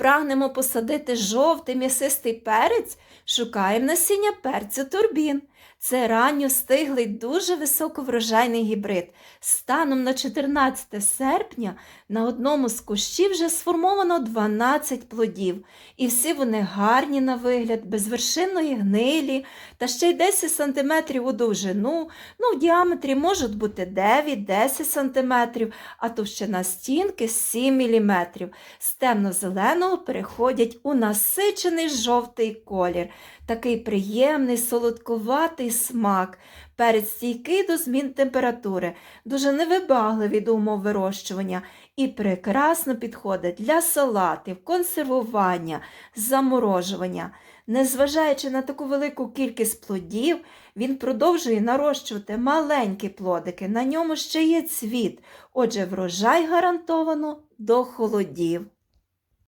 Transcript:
Прагнемо посадити жовтий м'ясистий перець, шукаємо насіння перцю турбін. Це ранньо стиглий, дуже високоврожайний гібрид. Станом на 14 серпня на одному з кущів вже сформовано 12 плодів, і всі вони гарні на вигляд, без вершинної гнилі, та ще й 10 см у довжину, ну в діаметрі можуть бути 9-10 см, а товщина стінки 7 мм. З темно-зеленого переходять у насичений жовтий колір, такий приємний, солодкуватий смак. Перець стійкий до змін температури, дуже невибагливий до умов вирощування і прекрасно підходить для салатів, консервування, заморожування. Незважаючи на таку велику кількість плодів, він продовжує нарощувати маленькі плодики, на ньому ще є цвіт, отже, врожай гарантовано до холодів.